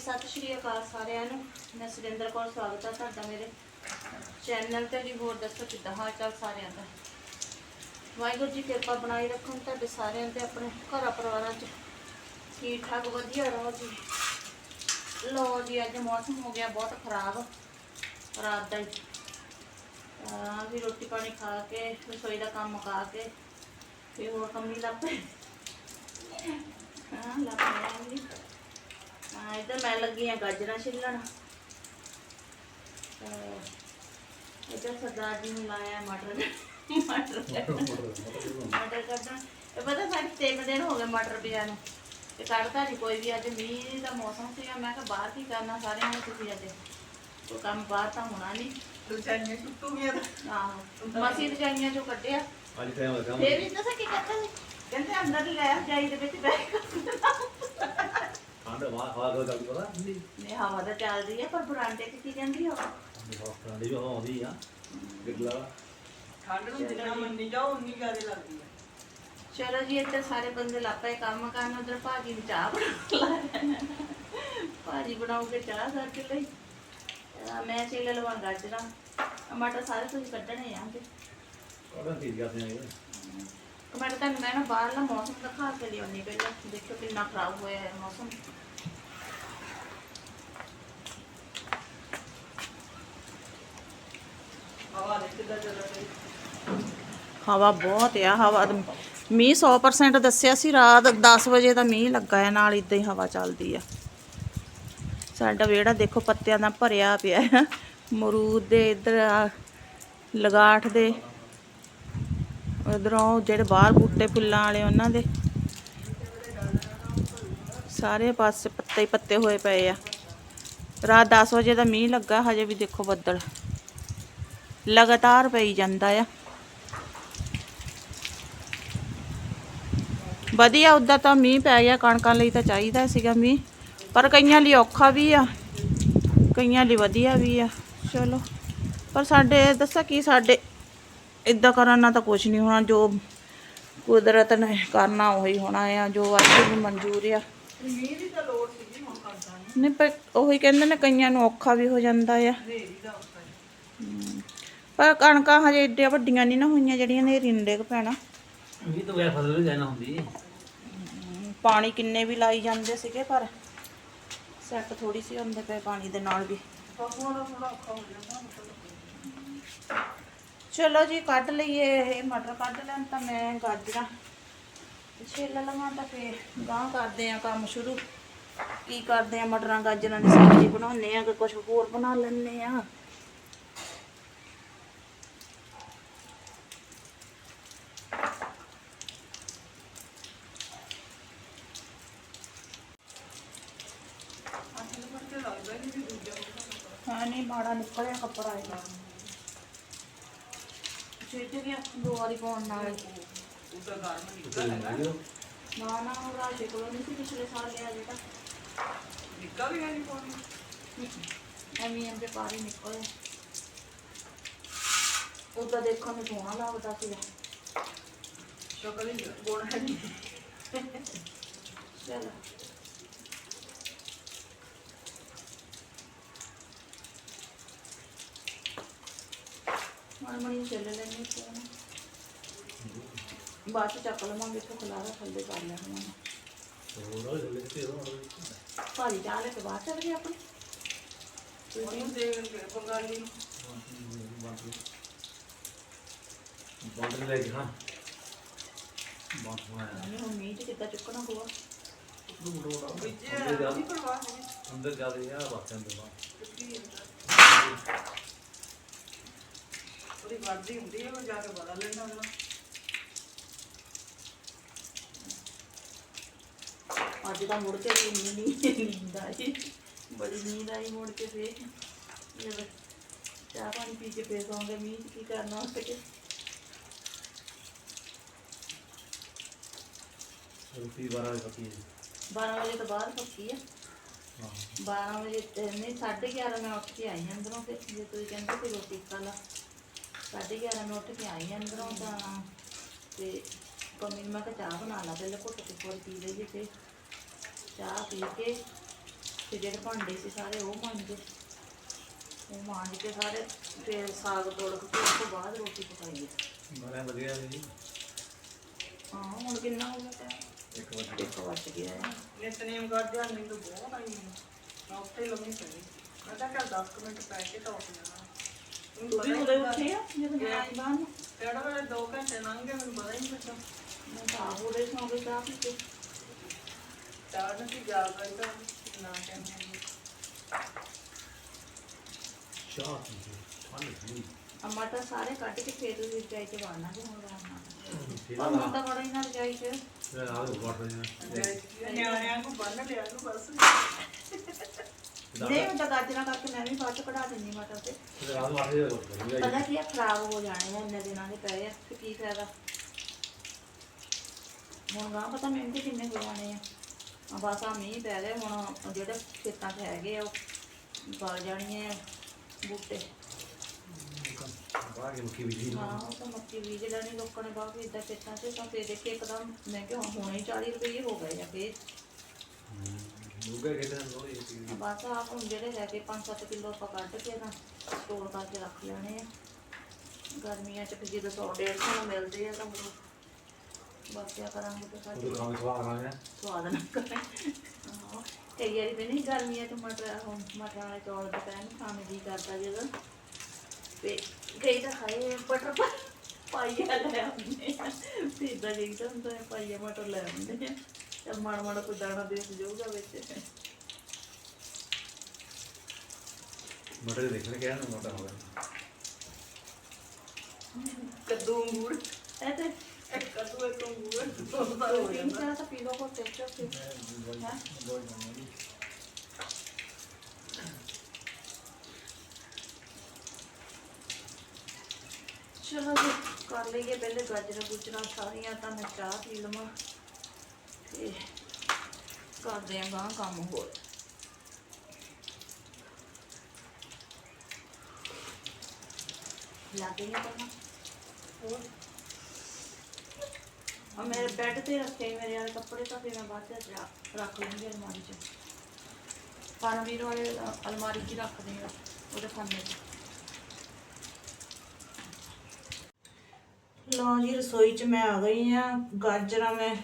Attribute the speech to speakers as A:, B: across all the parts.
A: ਸਤਿ ਸ਼੍ਰੀ ਅਕਾਲ ਸਾਰਿਆਂ ਨੂੰ। ਮੈਂ ਸੁਰਿੰਦਰ ਕੌਰ, ਸਵਾਗਤ ਹੈ ਤੁਹਾਡਾ ਮੇਰੇ ਚੈਨਲ ਤੇ ਜੀ। ਹੋਰ ਦੱਸੋ ਕਿੱਦਾਂ ਹਾਲ ਚਾਲ ਸਾਰਿਆਂ ਦਾ? ਵਾਹਿਗੁਰੂ ਜੀ, ਕਿਰਪਾ ਬਣਾਈ ਰੱਖਣ ਤੁਹਾਡੇ ਸਾਰਿਆਂ ਤੇ, ਆਪਣੇ ਘਰਾਂ ਪਰਿਵਾਰਾਂ 'ਚ। ਠੀਕ ਠਾਕ ਵਧੀਆ ਰਹੋ ਜੀ। ਲੋ ਜੀ, ਅੱਜ ਮੌਸਮ ਹੋ ਗਿਆ ਬਹੁਤ ਖਰਾਬ, ਰਾਤ ਦਾ ਆ ਵੀ ਰੋਟੀ ਪਾਣੀ ਖਾ ਕੇ, ਰਸੋਈ ਦਾ ਕੰਮ ਮੁਕਾ ਕੇ ਫਿਰ ਹੋਰ ਕੰਮ ਹੀ ਲੱਪੇ ਹਾਂ ਲੱਪੇ ਜੀ। ਹਾਂ ਇੱਧਰ ਮੈਂ ਲੱਗੀ ਆ ਗਾਜਰਾਂ ਛਿੱਲਣ। ਤੇ ਇੱਧਰ ਸਰਦਾਰ ਜੀ ਨੂੰ ਲਾਇਆ ਮਟਰ ਮਟਰ ਮਟਰ ਕੱਢਣ। ਇਹ ਪਤਾ ਸਾਡੇ ਤਿੰਨ ਦਿਨ ਹੋ ਗਏ ਮਟਰ ਪਿਆ ਨੂੰ। ਤੇ ਕੱਢਦਾ ਨਹੀਂ ਕੋਈ ਵੀ ਅੱਜ ਮੀਂਹ ਦਾ ਮੌਸਮ ਸੀਗਾ ਮੈਂ ਕਿਹਾ ਬਾਹਰ ਕੀ ਕਰਨਾ ਸਾਰਿਆਂ ਨੇ ਤੁਸੀਂ ਅੱਜ ਕੋਈ ਕੰਮ ਬਾਹਰ ਤਾਂ ਹੋਣਾ ਨਹੀਂ
B: ਰਜਾਈਆਂ
A: ਆਹੋ ਮਸੀਂ ਰਜਾਈਆਂ ਚੋਂ ਕੱਢਿਆ।
C: ਅੱਜ ਟਾਈਮ ਲੱਗਾ
A: ਫੇਰ ਵੀ ਦੱਸਾਂ ਕੀ ਕਰਦਾ ਸੀ? ਕਹਿੰਦੇ ਅੰਦਰ ਹੀ ਲੈ ਜਾਈ ਦੇ ਵਿੱਚ ਬੈਠ ਕੇ।
C: ਠੰਡ ਹਵਾ ਹਵਾ ਦਾ ਚੱਲ ਪਤਾ ਨਹੀਂ
A: ਨੇ ਹਵਾ ਤਾਂ ਚੱਲਦੀ ਹੈ ਪਰ ਬਰਾਂਡੇ 'ਚ ਕੀ ਕਹਿੰਦੀ ਹਵਾ
C: ਹਵਾ ਦੀ ਹਵਾ ਆਉਂਦੀ ਆ ਗਿੱਲਾ।
B: ਠੰਡ ਨੂੰ ਜਿੰਨਾ ਮੰਨੀ ਜਾਓ ਉਨੀ ਜ਼ਿਆਦਾ ਲੱਗਦੀ ਹੈ
A: ਚਲੋ ਜੀ ਇੱਥੇ ਸਾਰੇ ਬੰਦੇ ਲੱਪੇ ਕੰਮ ਕਰਨ ਉਧਰ ਭਾਜੀ ਨੂੰ ਚਾਹ ਬਣਾ ਭਾਜੀ ਬਣਾਉਗੇ ਚਾਹ ਸਾਡੇ ਲਈ। ਅਹ ਮੈਂ ਚੇਲੇ ਲਵਾਂ ਗਾਜਰਾਂ ਟਮਾਟਰ ਸਾਰੇ ਤੁਸੀਂ ਕੱਢਣੇ ਆ ਤੇ
C: ਉਹਦਾ ਤੀਜ ਕਰਦੇ ਆ
A: ਟਮਾਟਰ ਤਾਂ ਮੈਂ ਨਾ ਬਾਹਰਲਾ ਮੌਸਮ ਦਿਖਾ ਕੇ ਲਿਆਉਣੀ ਪਹਿਲਾਂ। ਦੇਖੋ ਕਿੰਨਾ ਖਰਾਬ ਹੋਇਆ ਹੈ ਮੌਸਮ
B: ਹਵਾ ਦੇ ਕਿੱਦਾਂ ਚੱਲਦੀ
A: ਹਵਾ ਬਹੁਤ ਆ, ਹਵਾ ਤਾਂ- ਮੀਂਹ 100% ਦੱਸਿਆ ਸੀ, ਰਾਤ 10 ਵਜੇ ਦਾ ਮੀਂਹ ਲੱਗਾ ਹੈ, ਨਾਲ ਇਦਾਂ ਹੀ ਹਵਾ ਚੱਲਦੀ ਆ। ਸਾਡਾ ਵਿਹੜਾ ਦੇਖੋ ਪੱਤਿਆਂ ਦਾ ਭਰਿਆ ਪਿਆ ਹੈ ਮਰੂਦ ਦੇ ਇਧਰ ਲਗਾਠ ਦੇ, ਉਧਰੋਂ ਜਿਹੜੇ ਬਾਹਰ ਬੂਟੇ ਫੁੱਲਾਂ ਵਾਲੇ ਉਹਨਾਂ ਦੇ, ਸਾਰੇ ਪਾਸੇ ਪੱਤੇ ਹੀ ਪੱਤੇ ਹੋਏ ਪਏ ਆ। ਰਾਤ 10 ਵਜੇ ਦਾ ਮੀਂਹ ਲੱਗਾ, ਹਜੇ ਵੀ ਦੇਖੋ ਬੱਦਲ। ਲਗਾਤਾਰ ਪਈ ਜਾਂਦਾ ਆ। ਵਧੀਆ, ਉਦਾਂ ਤਾਂ ਮੀਂਹ ਪੈ ਗਿਆ, ਕਣਕਾਂ ਲਈ ਤਾਂ ਚਾਹੀਦਾ ਸੀਗਾ ਮੀਂਹ, ਪਰ ਕਈਆਂ ਲਈ ਔਖਾ ਵੀ ਆ, ਕਈਆਂ ਲਈ ਵਧੀਆ ਵੀ ਆ, ਚਲੋ। ਪਰ ਸਾਡੇ, ਦੱਸਾਂ ਕੀ, ਸਾਡੇ ਇਦਾਂ ਕਰਨ ਨਾਲ ਤਾਂ ਕੁਝ ਨਹੀਂ ਹੋਣਾ, ਜੋ ਕੁਦਰਤ ਨੇ ਕਰਨਾ ਉਹੀ ਹੋਣਾ ਆ, ਜੋ ਅੱਜ ਨੂੰ ਮਨਜ਼ੂਰ ਆ।
B: ਨਹੀਂ,
A: ਪਰ ਉਹੀ ਕਹਿੰਦੇ ਨੇ ਕਈਆਂ ਨੂੰ ਔਖਾ ਵੀ ਹੋ ਜਾਂਦਾ ਆ। ਪਰ ਕਣਕਾਂ ਹਜੇ ਏਡੀਆਂ ਵੱਡੀਆਂ ਨਹੀਂ ਨਾ ਹੋਈਆਂ, ਜਿਹੜੀਆਂ ਨੇਰੀ ਨੂੰ ਡਿੱਗ ਪੈਣਾ।
C: ਵੀ ਤਾਂ ਵੈਸੇ ਫਸਲ ਵੀ ਜਾਣਾ ਹੁੰਦੀ।
A: ਪਾਣੀ ਕਿੰਨੇ ਵੀ ਲਾਈ ਜਾਂਦੇ ਸੀਗੇ, ਪਰ ਸੈੱਟ ਥੋੜੀ ਸੀ ਹੁੰਦੇ ਪਏ ਪਾਣੀ ਦੇ ਨਾਲ ਵੀ। ਚਲੋ ਜੀ, ਕੱਢ ਲਈਏ, ਇਹ ਮਟਰ ਕੱਢ ਲੈਣ ਤਾਂ ਮੈਂ ਗਾਜਰਾਂ ਛਿੱਲ ਲਵਾਂ ਤਾਂ ਫੇਰ ਗਾਂ ਕਰਦੇ ਆ ਕੰਮ ਸ਼ੁਰੂ। ਕੀ ਕਰਦੇ ਆ ਮਟਰਾਂ, ਗਾਜਰਾਂ ਦੀ ਸਬਜ਼ੀ ਬਣਾਉਂਦੇ ਆ ਕਿ ਕੁਝ ਹੋਰ ਬਣਾ ਲੈਂਦੇ ਆ
B: ਅਸਲ ਵਿੱਚ ਲੱਗਦਾ ਨਹੀਂ ਵੀ ਦੂਜਾ
A: ਹਾਂ ਨਹੀਂ ਮਾੜਾ ਨਿਕਲਿਆ ਕੱਪੜਾ ਇਹ ਛਿੱਟ ਗਿਆ ਦੋ ਵਾਰੀ ਪਾਉਣ ਨਾਲ।
B: ਉਹ ਤਾਂ ਗਰਮ ਨਿਕਲ ਹੈਗਾ
A: ਨਾ ਨਾ ਉਹ ਰਾਜੇ ਕੋਲੋਂ ਨਹੀਂ ਸੀ ਪਿਛਲੇ ਸਾਲ ਲਿਆ ਜਿਹੜਾ
B: ਨਿਕਲ ਗਿਆ ਨਹੀਂ ਪਾਣੀ
A: ਐਵੇਂ ਐਵੇਂ ਪਾਣੀ ਨਿਕਲੇ ਉਹਦਾ ਦੇਖਣ ਨੂੰ ਸੋਹਣਾ ਲੱਗਦਾ ਸੀਗਾ
B: ਸ਼ਕਲ ਹੀ ਗੁਣ ਹੈ ਨਹੀਂ
A: ਚਲੋ। ਮਣੀ ਚੱਲ ਲੈਣੀ ਫੋਨ ਬਾਅਦ ਚ ਚੱਕ ਲਵਾਂਗੇ ਤੋਂ ਖਲਾਰਾ ਥੱਲੇ ਕਰ ਲੈਣਾ
C: ਹੋਰ ਲੈ ਕੇ ਹੋਰ
A: ਭਾਜੀ ਚਾਹ ਲੈ ਕੇ ਬਾਹਰ ਚੱਲ ਗਏ ਆਪਣੇ
B: ਉਹਨੂੰ ਦੇਖ ਕੇ ਬੰਗਾਲੀ ਨੂੰ।
C: ਬੰਦ ਲੈ ਕੇ ਹਾਂ। ਬਾਤ ਹੋਇਆ
A: ਉਹਨੇ ਹੁਣ ਮੀਂਹ ਚ ਕਿੱਦਾਂ ਚੁੱਕਣਾ ਹੋਊਗਾ?
B: ਵਿੱਚ
C: ਅੰਦਰ ਜਾ
B: ਨਹੀਂ ਪਰਵਾਹ ਨਹੀਂ
C: ਅੰਦਰ ਜਾ ਦੇ ਆ ਬਾਤਾਂ ਦੇ ਬਾਅਦ
B: ਉਹਦੀ ਵਰਦੀ ਹੁੰਦੀ ਹੈ ਉਹ ਜਾ ਕੇ ਬਦਲ ਲੈਣਾ ਉਹਨਾਂ
A: ਅੱਜ ਤਾਂ ਮੁੜ ਕੇ ਵੀ ਇੰਨੀ ਨੀ- ਨੀਂਦ ਆਈ। ਬੜੀ ਨੀਂਦ ਆਈ ਮੁੜ ਕੇ ਫੇਰ। ਜਦੋਂ ਚਾਹ ਪਾਣੀ ਪੀ ਕੇ ਫੇਰ ਸੌਂਗੇ ਮੀਂਹ ਕੀ ਕਰਨਾ ਉੱਠ ਕੇ
C: ਰੋਟੀ ਬਾਰਾ ਪੱਕੀ ਹੈ
A: 12 ਵਜੇ ਤੋਂ ਬਾਅਦ ਪੱਕੀ
C: ਹਾਂ।
A: 12 ਵਜੇ ਤੇ ਨਹੀਂ 11:30 ਮੈਂ ਉੱਠ ਕੇ ਆਈ ਹਾਂ ਅੰਦਰੋਂ ਤੇ ਜੇ ਤੁਸੀਂ ਕਹਿੰਦੇ ਸੀ ਰੋਟੀ ਖਾ ਲਾ। 11:30 ਮੈਂ ਉੱਠ ਕੇ ਆਈ ਅੰਦਰੋਂ ਤਾਂ ਤੇ ਪੰਮੀ ਨੂੰ ਮੈਂ ਕਿਹਾ ਚਾਹ ਬਣਾ ਲਾ ਪਹਿਲਾਂ ਘੁੱਟ ਕੇ ਹੋਰ ਪੀ ਲਈਏ ਤੇ ਚਾਹ ਪੀ ਕੇ ਤੇ ਜਿਹੜੇ ਭਾਂਡੇ ਸੀ ਸਾਰੇ ਉਹ ਮਾਂਜੇ ਉਹ ਮਾਂਜ ਕੇ ਸਾਰੇ ਫਿਰ ਸਾਗ ਤੋੜ ਕੇ ਉਸ ਤੋਂ ਬਾਅਦ ਰੋਟੀ ਪਕਾਈ ਹੈ
C: ਬੜਾ ਵਧੀਆ ਜੀ।
A: ਹਾਂ ਹੁਣ ਕਿੰਨਾ ਹੋ ਗਿਆ ਟਾਈਮ
C: ਇੱਕ ਵਾਰ
A: ਇੱਕ ਵੱਜ ਗਿਆ ਹੈ।
B: ਨਿਤਨੇਮ ਕਰਦੇ ਹਨ ਮੈਨੂੰ ਬਹੁਤ ਆਈ ਮੈਂ ਉੱਥੇ ਹੀ ਲੰਮੀ ਪਈ। ਮੈਂ ਤਾਂ ਕਿਹਾ 10 ਮਿੰਟ ਪੈ ਕੇ ਤਾਂ ਉੱਠ ਜਾਣਾ।
A: ਤੂੰ ਉਦੋਂ
B: ਹੀ
A: ਉੱਠੇ ਆ? ਜਦੋਂ ਮੈਂ ਆਈ ਬਾਹਰ ਨੂੰ?
B: ਕਿਹੜਾ ਵੇਲੇ 2 ਘੰਟੇ ਲੰਘ ਗਏ ਮੈਨੂੰ ਪਤਾ ਹੀ ਨਹੀਂ ਲੱਗਾ
A: ਮੈਂ ਤਾਂ ਆਪ ਉਹਦੇ ਸੌਂ ਕੇ ਚਾਹ ਪੀ ਕੇ।
B: ਚਾਰ ਨੂੰ ਕੀ ਜਾ ਗਈ ਤਾਂ ਨਾ ਕਹਿੰਦੇ
C: ਚਾਹ ਪੀ ਠੰਡ ਸੀ
A: ਅੰਮਾ ਤਾਂ ਸਾਰੇ ਕੱਢ ਕੇ ਖੇਤ ਵਿੱਚ ਜਾਈ ਕੇ ਵਾਣਾ ਕਿ ਹੁਣ। ਪਰ ਹੁਣ ਤਾਂ ਬੜਾ ਹੀ ਨਾ ਰਜਾਈ ਚ
C: ਮੈਂ ਨਾਲ ਉੱਠ ਰਿਹਾ
B: ਨਿਆਣਿਆਂ ਨੂੰ ਬੰਨ ਲਿਆ ਨੂੰ ਬਸ।
A: ਨਹੀਂ ਉਹ ਤਾਂ ਗਾਜਰਾਂ ਕਰਕੇ ਮੈਂ ਵੀ ਬਾਅਦ ਚ ਕਢਾ ਦਿੰਦੀ ਮਟਰ ਤੇ।
C: ਰਾਤ ਨੂੰ 8 ਵਜੇ ਉੱਠ ਰਿਹਾ
A: ਪਤਾ ਕੀ ਆ ਖਰਾਬ ਹੋ ਜਾਣੇ ਆ ਇੰਨੇ ਦਿਨਾਂ ਦੇ ਪਏ ਆ ਤੇ ਕੀ ਫਾਇਦਾ? ਹੁਣ ਗਾ ਪਤਾ ਮਹਿੰਗੇ ਕਿੰਨੇ ਹੋ ਜਾਣੇ ਆ। ਆ ਬਸ ਆ ਮੀਂਹ ਪੈ ਗਏ ਹੁਣ ਜਿਹੜੇ ਖੇਤਾਂ 'ਚ ਹੈਗੇ ਆ ਉਹ ਗਲ ਜਾਣੀਆਂ ਆ ਬੂਟੇ।
C: ਮੁੱਕੀ ਵੀ
A: ਹਾਂ ਉਹ ਤਾਂ ਮੱਕੀ ਬੀਜ ਲੈਣੀ ਲੋਕਾਂ ਨੇ ਬਾਹਰ ਇਦਾਂ ਖੇਤਾਂ 'ਚ ਤਾਂ ਫੇਰ ਦੇਖੇ ਇੱਕਦਮ ਮੈਂ ਕਿਹਾ ਹੁਣ ਹੁਣੇ ਹੀ 40 ਰੁਪਏ ਹੋ ਗਏ ਆ ਫੇਰ।
C: ਮੁੱਗਾ ਕਿਤੇ ਨਾ ਲੋੜੀ
A: ਬਸ ਆ ਹੁਣ ਜਿਹੜੇ ਹੈਗੇ 5-7 ਕਿਲੋ ਆਪਾਂ ਕੱਢ ਕੇ ਨਾ ਸਟੋਰ ਕਰਕੇ ਰੱਖ ਲੈਣੇ ਆ। ਗਰਮੀਆਂ 'ਚ ਫਿਰ ਜਦੋਂ 100-150 ਨੂੰ ਮਿਲਦੇ ਆ ਤਾਂ ਉਹ ਬਾਕਿਆ ਕਰਾਂਗੇ ਤਾਂ ਸਾਡੇ।
C: ਕੰਮ ਸਵਾਰ ਖਾਣੇ
A: ਸਵਾਦ ਨਾ ਕਰੇ। ਹਾਂ ਕਈ ਵਾਰੀ ਵੀ ਨਹੀਂ ਗਰਮੀਆਂ 'ਚ ਮਟਰ ਹੁਣ ਮਟਰਾਂ ਵਾਲੇ ਚੌਲ ਦੁਪਹਿਰ ਨੂੰ ਖਾਣ ਜੀ ਕਰਦਾ ਜਦੋਂ। ਤੇ ਕਈ ਤਾਂ ਖਾਏ ਬਟਰ ਪਾਈਆ ਲੈ ਆਉਂਦੇ ਆ। ਤੇ ਇਦਾਂ ਕਈ ਤਾਂ ਹੁੰਦਾ ਪਾਈਆ ਮਟਰ ਲੈ ਆਉਂਦੇ ਆ। ਤੇ ਮਾੜਾ ਮਾੜਾ ਕੋਈ ਦਾਣਾ ਦੇ ਜਾਊਗਾ ਵਿੱਚ।
C: ਮਟਰ ਦੇਖਣ ਕਿਹਾ ਨਾ ਮਟਰ ਹੋ ਗਿਆ
B: ਕੱਦੂ ਅੰਗੂਰ।
A: ਇਹ ਤੇ
B: ਇੱਕ ਕੱਦੂ ਇੱਕ ਅੰਗੂਰ ਦੋ
A: ਦੋ
B: ਸਾਰੇ ਹੋ
A: ਤਿੰਨ
B: ਜਾਂਦਾ।
A: ਚਾਰ ਤਾਂ ਪੀ ਲਓ ਹੈਂ? ਚਲੋ ਜੀ ਕਰ ਲਈਏ ਪਹਿਲੇ ਗਾਜਰਾਂ ਗੁਜਰਾਂ ਸਾਰੀਆਂ ਤਾਂ ਮੈਂ ਚਾਹ ਪੀ ਲਵਾਂ। ਤੇ ਕਰਦੇ ਆਂ ਗਾਂ ਕੰਮ ਹੋਰ। ਲੱਗੇ ਨਹੀਂ ਕਰਨਾ ਹੋਰ? ਆ ਮੇਰੇ ਬੈੱਡ ਤੇ ਰੱਖੇ ਮੇਰੇ ਵਾਲੇ ਕੱਪੜੇ ਤਾਂ ਫਿਰ ਮੈਂ ਬਾਅਦ ਚ ਰੱਖ- ਰੱਖ ਲੂੰਗੀ ਅਲਮਾਰੀ 'ਚ। ਪਰਮਵੀਰ ਵਾਲੇ ਅ, ਅਲਮਾਰੀ 'ਚ ਹੀ ਰੱਖਦੇ ਆ ਉਹਦੇ ਖਾਨੇ 'ਚ। ਲਓ ਜੀ ਰਸੋਈ 'ਚ ਮੈਂ ਆ ਗਈ ਆ ਗਾਜਰਾਂ ਮੈਂ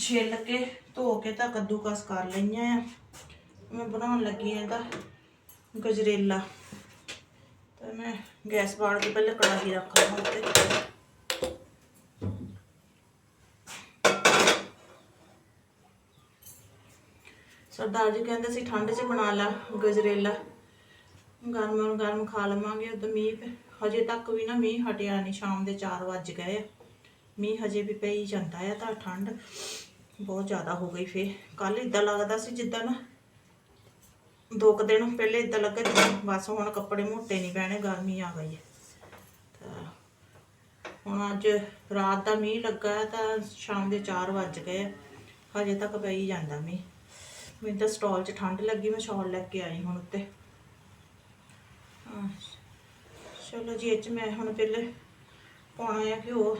A: ਛਿੱਲ ਕੇ ਧੋ ਕੇ ਤਾਂ ਕੱਦੂਕਸ ਕਰ ਲਈਆਂ ਆ। ਮੈਂ ਬਣਾਉਣ ਲੱਗੀ ਆ ਇਹਦਾ ਗਜਰੇਲਾ। ਤਾਂ ਮੈਂ ਗੈਸ ਬਾਲ ਕੇ ਪਹਿਲੇ ਕੜਾਹੀ ਰੱਖ ਲਵਾਂ ਉੱਤੇ। ਸਰਦਾਰ ਜੀ ਕਹਿੰਦੇ ਸੀ ਠੰਡ 'ਚ ਬਣਾ ਲਾ ਗਜਰੇਲਾ। ਗਰਮ ਗਰਮ ਖਾ ਲਵਾਂਗੇ, ਉਦੋਂ ਮੀਂਹ ਹਜੇ ਤੱਕ ਵੀ ਨਾ ਮੀਂਹ ਹਟਿਆ ਨਹੀਂ ਸ਼ਾਮ ਦੇ 4 ਵੱਜ ਗਏ ਆ। ਮੀਂਹ ਹਜੇ ਵੀ ਪਈ ਜਾਂਦਾ ਆ, ਤਾਂ ਠੰਡ ਬਹੁਤ ਜ਼ਿਆਦਾ ਹੋ ਗਈ ਫੇ ਕੱਲ ਇਦਾਂ ਲੱਗਦਾ ਸੀ ਜਿੱਦਾਂ ਨਾ ਦੋ ਕੁ ਦਿਨ ਪਹਿਲੇ ਇਦਾਂ ਲੱਗਾ ਜਿੱਦਾਂ ਬਸ ਹੁਣ ਕੱਪੜੇ ਮੋਟੇ ਨਹੀਂ ਪੈਣੇ, ਗਰਮੀ ਆ ਗਈ ਹੈ। ਤਾਂ ਹੁਣ ਅੱਜ ਰਾਤ ਦਾ ਮੀਂਹ ਲੱਗਾ ਤਾਂ ਸ਼ਾਮ ਦੇ 4 ਵੱਜ ਗਏ ਆ। ਹਜੇ ਤੱਕ ਪਈ ਜਾਂਦਾ ਮੀਂਹ। ਮੈਨੂੰ ਤਾਂ ਸਟਾਲ 'ਚ ਠੰਡ ਲੱਗੀ, ਮੈਂ ਸ਼ਾਲ ਲੈ ਕੇ ਆਈ ਹੁਣ ਉੱਤੇ। ਚਲੋ ਜੀ, ਇਹ 'ਚ ਮੈਂ ਹੁਣ ਪਹਿਲੇ ਪਾਉਣਾ ਆ ਉਹ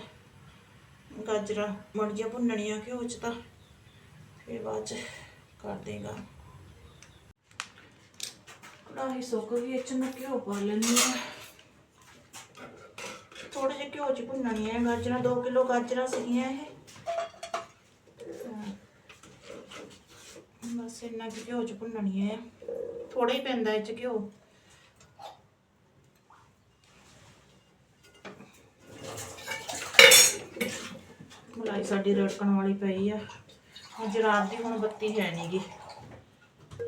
A: ਗਾਜਰਾਂ ਮੜੀਆਂ ਭੁੰਨਣੀਆਂ ਘਿਓ 'ਚ ਤਾਂ। ਫਿਰ ਬਾਅਦ 'ਚ ਕਰ ਦੇਗਾ। ਕੜਾਹੀ ਸੁੱਕ ਗਈ, ਇਹ 'ਚ ਮੈਂ ਘਿਓ ਪਾ ਲੈਂਦੀ ਹਾਂ। ਥੋੜੇ ਜਿਹੇ ਘਿਓ 'ਚ ਭੁੰਨਣੀਆਂ ਗਾਜਰਾਂ 2 ਕਿਲੋ ਗਾਜਰਾਂ ਸੀਗੀਆਂ ਇਹ। ਬਸ ਇੰਨਾ ਕੁ ਘਿਓ 'ਚ ਭੁੰਨਣੀਆਂ ਆ ਥੋੜਾ ਹੀ ਪੈਂਦਾ ਇਹ 'ਚ ਘਿਓ। ਮਲਾਈ ਸਾਡੀ ਰੜਕਣ ਵਾਲੀ ਪਈ ਆ। ਅੱਜ ਰਾਤ ਦੀ ਹੁਣ ਬੱਤੀ ਹੈ ਨਹੀਂਗੀ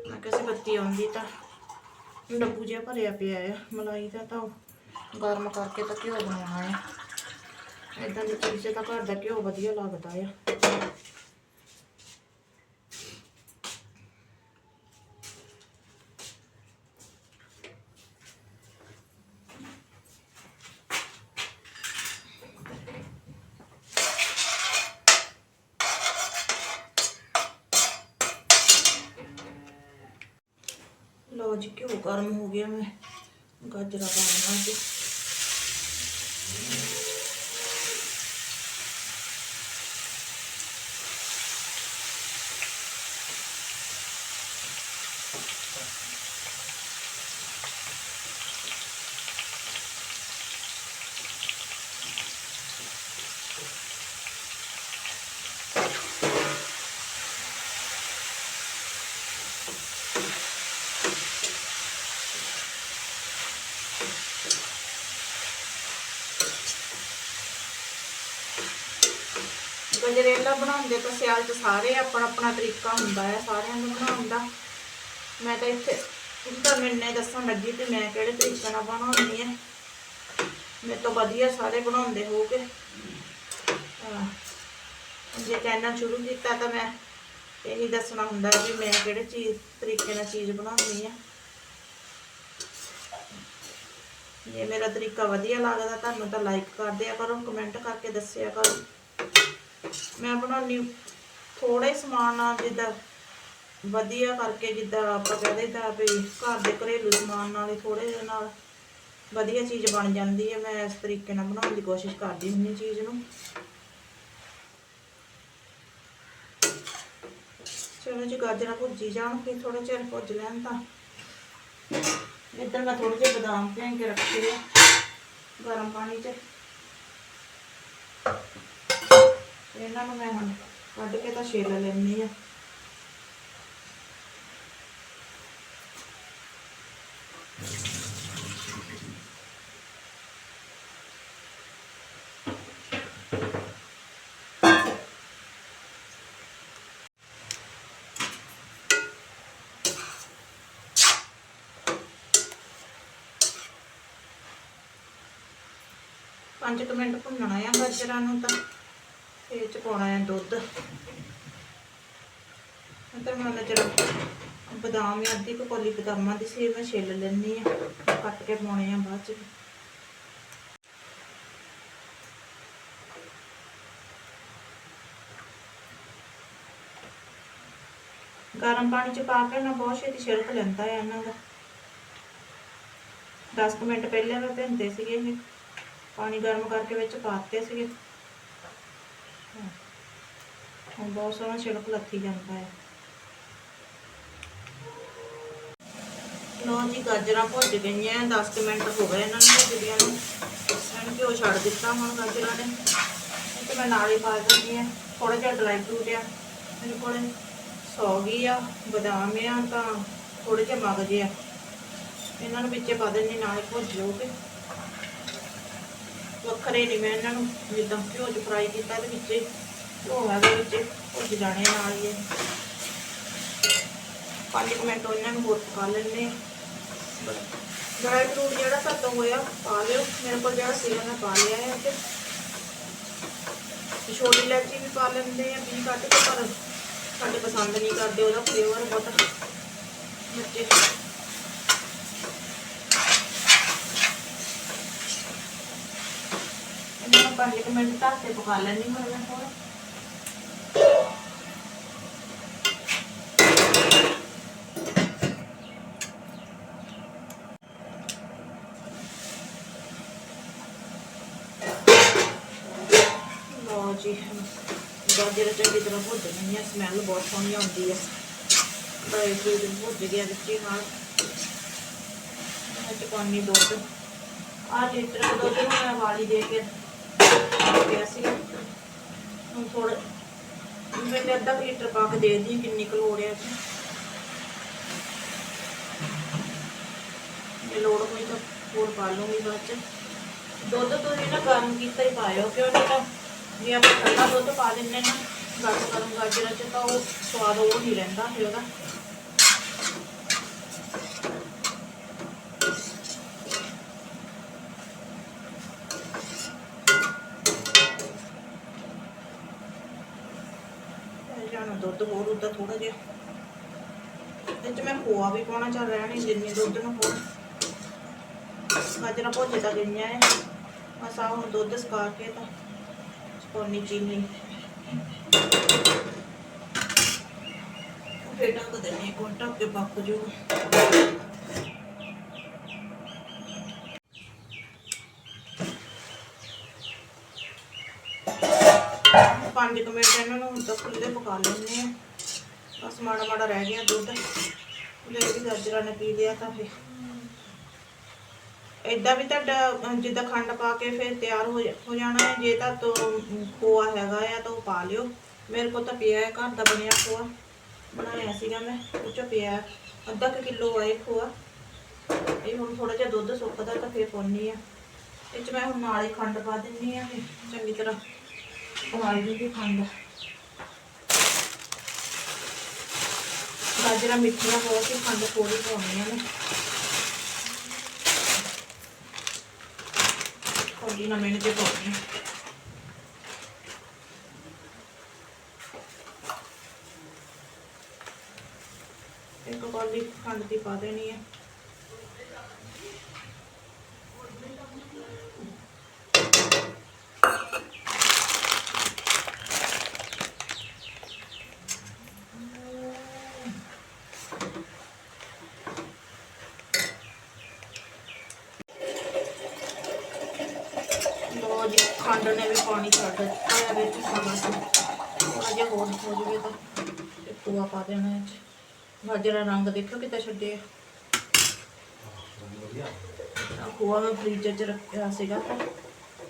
A: ਮੈਂ ਕਿਹਾ ਬੱਤੀ ਆਉਂਦੀ ਤਾਂ ਡੱਬੂ ਜਿਹਾ ਭਰਿਆ ਪਿਆ ਆ, ਮਲਾਈ ਦਾ ਤਾਂ ਗਰਮ ਕਰਕੇ ਤਾਂ ਘਿਓ ਬਣਾਉਣਾ ਆ। ਇਦਾਂ ਦੀ ਚੀਜ਼ 'ਚ ਤਾਂ ਘਰ ਦਾ ਘਿਓ ਵਧੀਆ ਲੱਗਦਾ ਆ ਲਓ ਜੀ ਘਿਓ ਗਰਮ ਹੋ ਗਿਆ ਮੈਂ ਗਾਜਰਾਂ ਪਾਉਣਾ ਜੀ ਗਜਰੇਲਾ ਬਣਾਉਂਦੇ ਤਾਂ ਸਿਆਲ 'ਚ ਸਾਰੇ ਆਪਣਾ ਆਪਣਾ ਤਰੀਕਾ ਹੁੰਦਾ ਹੈ, ਸਾਰਿਆਂ ਦਾ ਬਣਾਉਣ ਦਾ। ਮੈਂ ਤਾਂ ਇੱਥੇ ਤੁਹਾਨੂੰ ਇੰਨੇ ਦੱਸਣ ਲੱਗੀ ਤੇ ਮੈਂ ਕਿਹੜੇ ਤਰੀਕੇ ਨਾਲ ਬਣਾਉਂਦੀ ਹਾਂ। ਮੇਰੇ ਤੋਂ ਵਧੀਆ ਸਾਰੇ ਬਣਾਉਂਦੇ ਹੋਗੇ ਹਾਂ। ਜੇ ਕਹਿਣਾ ਸ਼ੁਰੂ ਕੀਤਾ ਤਾਂ ਮੈਂ ਇਹੀ ਦੱਸਣਾ ਹੁੰਦਾ ਵੀ ਮੈਂ ਕਿਹੜੇ ਚੀਜ਼, ਤਰੀਕੇ ਨਾਲ ਚੀਜ਼ ਬਣਾਉਂਦੀ ਆ ਜੇ ਮੇਰਾ ਤਰੀਕਾ ਵਧੀਆ ਲੱਗਦਾ, ਤੁਹਾਨੂੰ ਤਾਂ ਲਾਈਕ ਕਰ ਦਿਆ ਕਰੋ ਕਮੈਂਟ ਕਰਕੇ ਦੱਸਿਆ ਕਰੋ। ਮੈਂ ਬਣਾਉਣੀ ਥੋੜੇ ਸਮਾਨ ਨਾਲ ਜਿੱਦਾਂ ਵਧੀਆ ਕਰਕੇ ਜਿੱਦਾਂ ਆਪਾਂ ਕਹਿੰਦੇ ਤਾਂ ਵੀ ਘਰ ਦੇ ਘਰੇਲੂ ਸਮਾਨ ਨਾਲ ਹੀ ਥੋੜੇ ਜਿਹੇ ਨਾਲ ਵਧੀਆ ਚੀਜ਼ ਬਣ ਜਾਂਦੀ ਹੈ। ਮੈਂ ਇਸ ਤਰੀਕੇ ਨਾਲ ਬਣਾਉਣ ਦੀ ਕੋਸ਼ਿਸ਼ ਕਰਦੀ ਹੁੰਦੀ ਚੀਜ਼ ਨੂੰ। ਚਲੋ ਜੀ, ਗਾਜਰਾਂ ਭੁੱਜੀ ਜਾਣ ਫਿਰ ਥੋੜਾ ਚਿਰ ਭੁੱਜ ਲੈਣ ਤਾਂ। ਇੱਧਰ ਮੈਂ ਥੋੜੇ ਜਿਹੇ ਬਦਾਮ ਭਿਆਂ ਕੇ ਰੱਖੇ ਆ, ਗਰਮ ਪਾਣੀ 'ਚ। ਇਹਨਾਂ ਨੂੰ ਮੈਂ ਹੁਣ ਕੱਢ ਕੇ ਤਾਂ ਛਿੱਲ ਲੈਣੀ ਆ ਪੰਜ ਕੁ ਮਿੰਟ ਭੁੰਨਣਾ ਆ ਗਾਜਰਾਂ ਨੂੰ ਤਾਂ। ਇਹ ਚ ਪਾਉਣਾ ਹੈ ਦੁੱਧ ਅੰਦਰ ਮੈਂ ਨਜ਼ਰ ਬਦਾਮ ਆ ਅੱਧੀ ਕੁ ਕੋਲੀ ਬਦਾਮਾਂ ਦੀ ਸੀ ਮੈਂ ਛਿੱਲ ਲੈਣੀ ਆ ਕੱਟ ਕੇ ਪਾਉਣੇ ਆ ਬਾਅਦ ਚ ਗਰਮ ਪਾਣੀ ਚ ਪਾ ਕੇ ਨਾ ਬਹੁਤ ਛੇਤੀ ਛਿਲਕ ਲੈਂਦਾ ਹੈ ਇਹਨਾਂ ਦਾ 10 ਕੁ ਮਿੰਟ ਪਹਿਲਾਂ ਮੈਂ ਭਿੰਦੇ ਸੀਗੇ ਇਹ ਪਾਣੀ ਗਰਮ ਕਰਕੇ ਵਿੱਚ ਪਾਤੇ ਸੀਗੇ ਹਾਂ। ਹੁਣ ਬਹੁਤ ਸੋਹਣਾ ਛਿਲਕ ਲੱਥੀ ਜਾਂਦਾ ਹੈ। ਲੋ ਜੀ, ਗਾਜਰਾਂ ਭੁੱਜ ਗਈਆਂ 10 ਮਿੰਟ ਹੋ ਗਏ ਇਹਨਾਂ ਨੂੰ ਭੁੱਜਦਿਆਂ ਨੂੰ ਇਹਨਾਂ ਘਿਓ ਛੱਡ ਦਿੱਤਾ ਹੁਣ ਗਾਜਰਾਂ ਨੇ। ਤੇ ਮੈਂ ਨਾਲ ਹੀ ਪਾ ਦਿੰਦੀ ਹਾਂ। ਥੋੜਾ ਜਿਹਾ ਡਰਾਈ ਫਰੂਟ ਆ, ਮੇਰੇ ਕੋਲ। ਸੌਗੀ ਆ, ਬਦਾਮ ਆ ਤਾਂ ਥੋੜੇ ਜਿਹੇ ਮਗਜ ਆ। ਇਹਨਾਂ ਨੂੰ ਵਿੱਚੇ ਪਾ ਦਿੰਦੀ ਨਾਲ ਹੀ ਭੁੱਜ ਜਾਊਗੇ ਵੱਖਰੇ ਨਹੀਂ ਮੈਂ ਇਹਨਾਂ ਨੂੰ, ਜਿੱਦਾਂ ਘਿਓ ਚ ਫਰਾਈ ਕੀਤਾ ਤੇ ਵਿੱਚੇ ਘਿਓ ਹੈਗਾ ਵਿੱਚ ਭੁੱਜ ਜਾਣੇ ਨਾਲ ਹੀ ਪੰਜ ਮਿੰਟ ਇਹਨਾਂ ਨੂੰ ਹੋਰ ਪਕਾ ਲੈਂਦੇ ਡਰਾਈ ਫਰੂਟ ਜਿਹੜਾ ਘੱਟ ਹੋਇਆ ਪਾ ਲਿਓ, ਮੇਰੇ ਕੋਲ ਜਿਹੜਾ ਸੀਗਾ ਮੈਂ ਪਾ ਲਿਆ ਹੈ ਤੇ ਛੋਟੀ ਇਲਾਚੀ ਵੀ ਪਾ ਲੈਂਦੇ ਆ, ਵੀ ਕੱਟ ਕੇ, ਪਰ ਸਾਡੇ ਪਸੰਦ ਨਹੀਂ ਕਰਦੇ ਉਹਦਾ ਫਲੇਵਰ ਬਹੁਤ। ਬੱਚੇ ਇਹਨਾਂ ਨੂੰ ਪੰਜ ਕੁ ਮਿੰਟ ਢੱਕ ਕੇ ਪਕਾ ਲੈਣੀ ਹੁਣ ਮੈਂ ਥੋੜਾ ਲਓ ਜੀ ਗਾਜਰ ਚੰਗੀ ਤਰ੍ਹਾਂ ਭੁੱਜ ਗਈਆਂ ਸਮੈਲ ਬਹੁਤ ਸੋਹਣੀ ਆਉਂਦੀ ਹੈ ਡਰਾਈ ਫਰੂਟ ਭੁੱਜ ਗਿਆ ਵਿੱਚੇ ਨਾਲ ਇਹ ਚ ਪਾਣੀ ਦੁੱਧ ਆ ਲੀਟਰ ਕੁ ਦੁੱਧ ਨੂੰ ਮੈਂ ਵਾਲੀ ਦੇ ਕੇ ਪਿਆ ਸੀਗਾ ਹੁਣ ਥੋੜਾ ਮੈਂ ਅੱਧਾ ਲੀਟਰ ਪਾ ਕੇ ਦੇ ਦੀ, ਕਿੰਨੀ ਕੁ ਲੋੜ ਹੈ ਜੇ ਲੋੜ ਹੋਈ ਤਾਂ ਹੋਰ ਪਾ ਲੂੰਗੀ ਬਾਅਦ ਚ। ਦੁੱਧ ਤੁਸੀਂ ਨਾ ਗਰਮ ਕੀਤਾ ਹੀ ਪਾਇਓ, ਕਿਉਂ ਨਹੀਂ ਤਾਂ ਜੇ ਆਪਾਂ ਠੰਡਾ ਦੁੱਧ ਪਾ ਦਿੰਦੇ ਨਾ ਗਰਮ ਗਰਮ ਗਾਜਰਾਂ ਚ ਤਾਂ ਉਹ ਸਵਾਦ ਉਹ ਨਹੀਂ ਰਹਿੰਦਾ, ਫਿਰ ਉਹਦਾ ਇਹ ਜਾਣਾ ਦੁੱਧ ਹੋਰ ਥੋੜਾ ਜਿਹਾ ਇਹ ਮੈਂ ਖੋਆ ਵੀ ਪਾਉਣਾ, ਚੱਲ ਰਿਹਾ ਨਹੀਂ ਜਿੰਨੀ ਦੁੱਧ ਨੂੰ ਹੋਰ ਗਾਜਰਾਂ ਭੁੱਜ ਤਾਂ ਗਈਆਂ ਹੈ ਬਸ ਆਹ ਹੁਣ ਦੁੱਧ ਸੁਕਾ ਕੇ ਤਾਂ ਚਪੋਨੀ ਚੀਨੀ। ਫੇਰ ਢੱਕ ਦੇਣੀ ਕੋਲ ਢੱਕ ਕੇ ਪੱਕ ਜੂ ਪੰਜ ਮਿੰਟ ਇਹਨਾਂ ਨੂੰ ਤਾਂ ਖੁੱਲੇ ਪਕਾ ਲੈਣੇ ਆ। ਬਸ ਮਾੜਾ ਮਾੜਾ ਰਹਿ ਗਿਆ ਦੁੱਧ। ਜੇ ਵੀ ਗਾਜਰਾਂ ਨੇ ਪੀ ਲਿਆ ਤਾਂ ਫਿਰ। ਇਦਾਂ ਵੀ ਤੁਹਾਡਾ, ਜਿੱਦਾਂ ਖੰਡ ਪਾ ਕੇ ਫਿਰ ਤਿਆਰ ਹੋ ਜਾਣਾ ਹੈ। ਜੇ ਤਾਂ ਤੋ ਖੋਆ ਹੈਗਾ ਆ ਤਾਂ ਉਹ ਪਾ ਲਿਓ। ਮੇਰੇ ਕੋਲ ਤਾਂ ਪਿਆ ਹੈ, ਘਰ ਦਾ ਬਣਿਆ ਖੋਆ। ਬਣਾਇਆ ਸੀਗਾ ਮੈਂ, ਉਹ ਚ ਪਿਆ ਅੱਧਾ ਕੁ ਕਿਲੋ ਆਏ ਖੋਆ। ਇਹ ਹੁਣ ਥੋੜਾ ਜਿਹਾ ਦੁੱਧ ਸੁੱਕਦਾ ਤਾਂ ਫਿਰ ਪਾਉਣੀ ਆ ਇਹ ਚ ਮੈਂ ਹੁਣ ਨਾਲ ਹੀ ਖੰਡ ਪਾ ਦਿੰਨੀ ਆ ਚੰਗੀ ਤਰ੍ਹਾਂ। ਪਵਾਈ ਦੀ ਖੰਡ। ਗਾਜਰਾਂ ਮਿੱਠੀਆਂ ਬਹੁਤ ਸੀ ਖੰਡ ਥੋੜੀ ਪਾਉਣੀ ਨੇ ਥੋੜੀ ਨਾ ਮਿੰਟ ਤੇ ਪਾਉਣੀ ਇੱਕ ਕੌਲੀ ਖੰਡ ਦੀ ਪਾ ਦੇਣੀ ਹੈ ਲੋ ਨੇ ਵੀ ਪਾਣੀ ਛੱਡ ਦਿੱਤਾ ਹੈ, ਵਿੱਚ ਹੁਣ ਬਸ ਥੋੜਾ ਹੋਰ ਹੋ ਜਾਵੇ ਤਾਂ ਤੇ ਪਾ ਦੇਣਾ ਇਹ 'ਚ ਗਾਜਰਾਂ ਰੰਗ ਦੇਖੋ ਕਿੱਦਾਂ ਛੱਡਿਆ
C: ਵਧੀਆ
A: ਆ ਖੋਆ ਮੈਂ ਫ੍ਰੀਜ਼ਰ 'ਚ ਰੱਖਿਆ ਸੀਗਾ,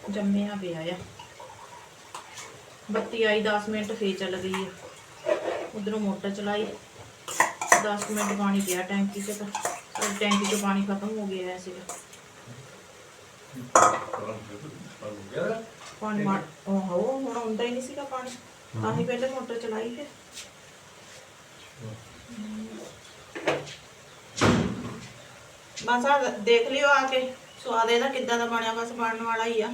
A: ਜੰਮਿਆ ਪਿਆ ਆ। ਬੱਤੀ ਆਈ 10 ਮਿੰਟ ਫੇਰ ਚੱਲ ਗਈ ਆ। ਉਧਰੋਂ ਮੋਟਰ ਚਲਾਈ। 10 ਮਿੰਟ ਪਾਣੀ ਪਿਆ ਟੈਂਕੀ 'ਚ ਤਾਂ। ਟੈਂਕੀ 'ਚੋਂ ਪਾਣੀ ਖਤਮ ਹੋ ਗਿਆ ਸੀਗਾ। ਪਾਣੀ ਮਾਰ, ਉਹ ਹੁਣ ਆਉਂਦਾ ਹੀ ਨਹੀਂ ਸੀਗਾ ਪਾਣੀ। ਤਾਂ ਹੀ ਪਹਿਲੇ ਮੋਟਰ ਚਲਾਈ ਫਿਰ। ਬਸ ਦੇਖ ਲਿਓ ਆ ਕੇ, ਸਵਾਦ ਇਹਦਾ ਕਿੱਦਾਂ ਦਾ ਬਣਿਆ, ਬਸ ਬਣਨ ਵਾਲਾ ਹੀ ਆ।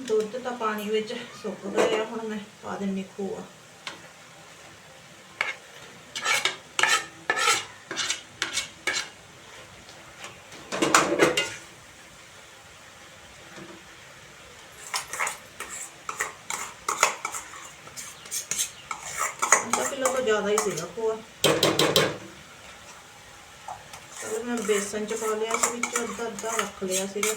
A: ਦੁੱਧ ਤਾਂ ਪਾਣੀ ਵਿੱਚ ਸੁੱਕ ਗਿਆ, ਹੁਣ ਮੈਂ ਪਾ ਦਿੰਨੀ ਖੋਆ। ਅੱਧਾ ਕਿਲੋ ਤੋਂ ਜ਼ਿਆਦਾ ਹੀ ਸੀਗਾ ਖੋਆ ਚਲੋ ਮੈਂ ਬੇਸਨ ਚ ਪਾ ਲਿਆ ਸੀ, ਵਿੱਚ ਅੱਧਾ ਅੱਧਾ ਰੱਖ ਲਿਆ ਸੀਗਾ।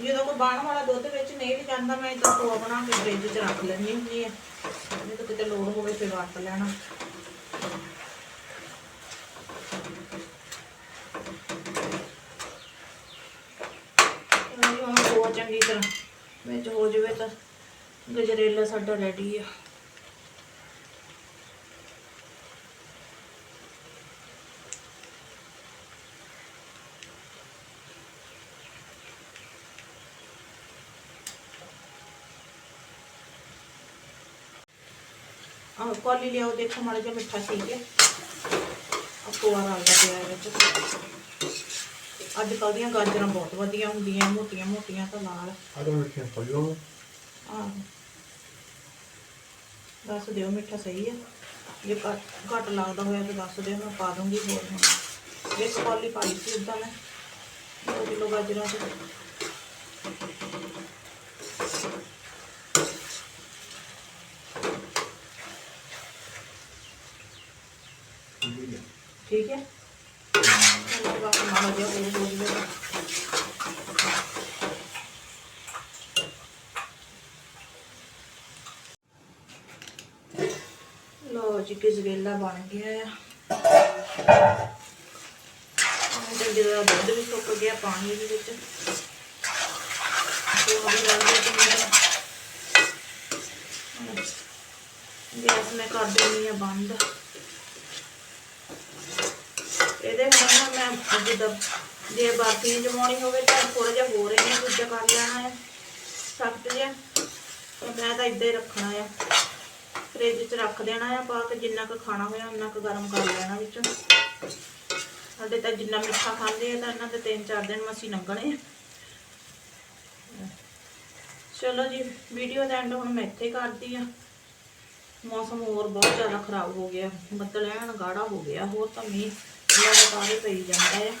A: ਜਦੋਂ ਕੋਈ ਬਾਣ ਵਾਲਾ ਦੁੱਧ ਵਿੱਚ ਨਹੀਂ ਵੀ ਜਾਂਦਾ, ਮੈਂ ਇਦਾਂ ਖੋਆ ਬਣਾ ਕੇ ਫ੍ਰਿਜ 'ਚ ਰੱਖ ਲੈਂਦੀ ਹੁੰਦੀ ਆ। ਨਹੀਂ ਤਾਂ ਕਿਤੇ ਲੋੜ ਹੋਵੇ ਫਿਰ ਵਰਤ ਲੈਣਾ। ਚੰਗੀ ਤਰ੍ਹਾਂ ਵਿੱਚ ਹੋ ਜਾਵੇ ਤਾਂ ਗਜਰੇਲਾ ਸਾਡਾ ਰੈਡੀ ਆ। ਆਹ ਕੋਲੀ ਲਿਆਓ, ਦੇਖੋ ਮਾੜਾ ਜਿਹਾ ਮਿੱਠਾ ਸੀ ਗਿਆ। ਆ ਕੋਆ ਰਲਦਾ ਪਿਆ ਇਹਦੇ ਵਿੱਚ। ਅੱਜ ਕੱਲ੍ਹ ਦੀਆਂ ਗਾਜਰਾਂ ਬਹੁਤ ਵਧੀਆ ਹੁੰਦੀਆਂ ਮੋਟੀਆਂ ਮੋਟੀਆਂ ਤਾਂ ਲਾਲ
C: ਆਦੋਂ ਰੱਖਿਆ ਪਈਓ
A: ਆਹੋ। ਦੱਸ ਦਿਓ ਮਿੱਠਾ ਸਹੀ ਹੈ ਜੇ ਘੱਟ ਘੱਟ ਲੱਗਦਾ ਹੋਇਆ ਤਾਂ ਦੱਸ ਦਿਓ ਮੈਂ ਪਾ ਦੂੰਗੀ ਹੋਰ ਹੁਣ। ਇਸ ਕੌਲੀ ਪਾਈ ਸੀ ਉਦਾਂ ਮੈਂ ਦੋ ਕਿਲੋ ਗਾਜਰਾਂ ਚ ਠੀਕ ਹੈ ਚਲੋ ਬਾਕੀ ਮਾੜਾ ਲੋ ਜੀ ਗਜਰੇਲਾ ਬਣ ਗਿਆ ਆ। ਤੇ ਜਿਹੜਾ ਦੁੱਧ ਵੀ ਸੁੱਕ ਗਿਆ ਪਾਣੀ ਵੀ ਵਿੱਚ ਗਿਆ ਤੇ ਮੇਰਾ। ਗੈਸ ਮੈਂ ਕਰ ਦੇਣੀ ਆ ਬੰਦ ਇਹਦੇ ਹੁਣ ਮੈਂ ਜਿੱਦਾਂ ਜੇ ਬਾਕੀ ਜਮਾਉਣੀ ਹੋਵੇ ਤਾਂ ਥੋੜਾ ਜਿਹਾ ਹੋਰ ਇਹਨੇ ਦੂਜਾ ਕਰ ਲੈਣਾ ਹੈ ਸਖਤ ਜਿਹਾ ਮੈਂ ਤਾਂ ਇੱਦਾਂ ਹੀ ਰੱਖਣਾ ਆ ਫ੍ਰਿਜ 'ਚ ਰੱਖ ਦੇਣਾ ਆ ਪਾ ਕੇ ਜਿੰਨਾ ਕੁ ਖਾਣਾ ਹੋਇਆ ਉਨਾ ਕੁ ਗਰਮ ਕਰ ਲੈਣਾ ਵਿੱਚੋਂ ਸਾਡੇ ਤਾਂ ਜਿੰਨਾ ਮਿੱਠਾ ਖਾਂਦੇ ਆ ਤਾਂ ਇਹਨਾਂ ਦੇ ਤਿੰਨ ਚਾਰ ਦਿਨ ਮਸੀਂ ਲੰਘਣੇ ਆ ਚਲੋ ਜੀ ਵੀਡੀਓ ਦਾ ਐਂਡ ਹੁਣ ਮੈਂ ਇੱਥੇ ਕਰਦੀ ਆ ਮੌਸਮ ਹੋਰ ਬਹੁਤ ਜ਼ਿਆਦਾ ਖਰਾਬ ਹੋ ਗਿਆ। ਬੱਦਲ ਐਨ ਗਾੜਾ ਹੋ ਗਿਆ, ਹੋਰ ਤਾਂ ਮੀਂਹ ਲਗਾਤਾਰ ਹੀ ਪਈ ਜਾਂਦਾ ਆ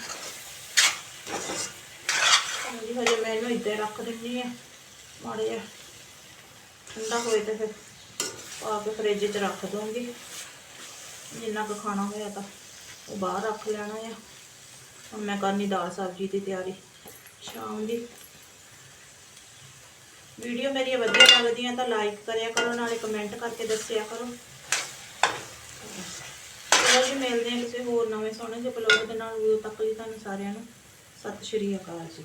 A: ਹਾਂਜੀ, ਹਜੇ ਮੈਂ ਇਹਨੂੰ ਇੱਦਾਂ ਰੱਖ ਦਿੰਦੀ ਆ ਮਾੜੇ ਜਿਹਾ ਠੰਡਾ ਹੋਏ ਤੇ ਫਿਰ ਪਾ ਕੇ ਫ੍ਰਿਜ 'ਚ ਰੱਖ ਦੂੰਗੀ ਜਿੰਨਾ ਕੁ ਖਾਣਾ ਹੋਇਆ ਤਾਂ ਉਹ ਬਾਹਰ ਰੱਖ ਲੈਣਾ ਆ। ਹੁਣ ਮੈਂ ਕਰਨੀ ਦਾਲ ਸਬਜ਼ੀ ਦੀ ਤਿਆਰੀ ਸ਼ਾਮ ਦੀ। ਵੀਡੀਓ ਮੇਰੀਆਂ ਵਧੀਆ ਲੱਗਦੀਆਂ ਤਾਂ ਲਾਈਕ ਕਰਿਆ ਕਰੋ, ਨਾਲੇ ਕਮੈਂਟ ਕਰਕੇ ਦੱਸਿਆ ਕਰੋ। ਚਲੋ ਜੀ, ਮਿਲਦੇ ਹਾਂ ਕਿਸੇ ਹੋਰ ਨਵੇਂ ਸੋਹਣੇ ਜਿਹੇ ਬਲੌਗ ਦੇ ਨਾਲ। ਉਦੋਂ ਤੱਕ ਲਈ ਤੁਹਾਨੂੰ ਸਾਰਿਆਂ ਨੂੰ ਸਤਿ ਸ਼੍ਰੀ ਅਕਾਲ ਜੀ।